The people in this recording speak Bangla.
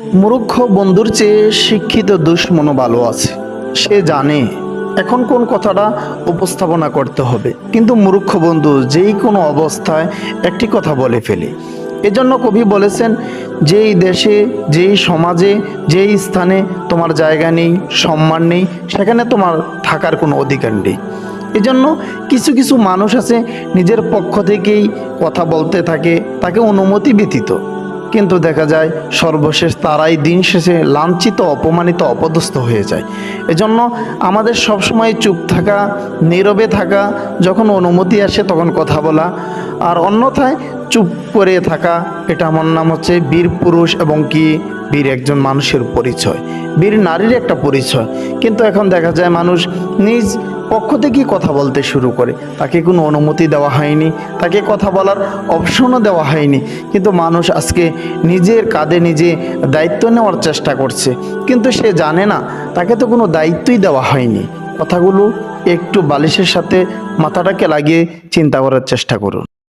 মূর্খ বন্ধুর চেয়ে শিক্ষিত দুশ্মনও ভালো আছে। সে জানে এখন কোন কথাটা উপস্থাপনা করতে হবে। কিন্তু মূর্খ বন্ধু যেই কোনো অবস্থায় একটি কথা বলে ফেলে। এজন্য কবি বলেছেন, যেই দেশে, যেই সমাজে, যেই স্থানে তোমার জায়গা নেই, সম্মান নেই, সেখানে তোমার থাকার কোনো অধিকার নেই। এজন্য কিছু কিছু মানুষ আছে, নিজের পক্ষ থেকেই কথা বলতে থাকে, তাকে অনুমতি ব্যতীত। কিন্তু দেখা যায় সর্বশেষ তারাই দিন শেষে লাঞ্ছিত, অপমানিত, অপদস্থ হয়ে যায়। এজন্য আমাদের সবসময় চুপ থাকা, নীরবে থাকা, যখন অনুমতি আসে তখন কথা বলা, আর অন্যথায় চুপ করে থাকা। এটা আমার নাম হচ্ছে বীর পুরুষ এবং কি? বীর একজন মানুষের পরিচয়। বীর নারীর একটা পরিচয়। কিন্তু এখন দেখা যায় মানুষ নিজ পক্ষ থেকেই কথা বলতে শুরু করে। তাকে কোনো অনুমতি দেওয়া হয়নি। তাকে কথা বলার অপশনও দেওয়া হয়নি। কিন্তু মানুষ আজকে নিজের কাঁধে নিজে দায়িত্ব নেওয়ার চেষ্টা করছে। কিন্তু সে জানে না, তাকে তো কোনো দায়িত্বই দেওয়া হয়নি। কথাগুলো একটু বালিশের সাথে মাথাটাকে লাগিয়ে চিন্তা করার চেষ্টা করুন।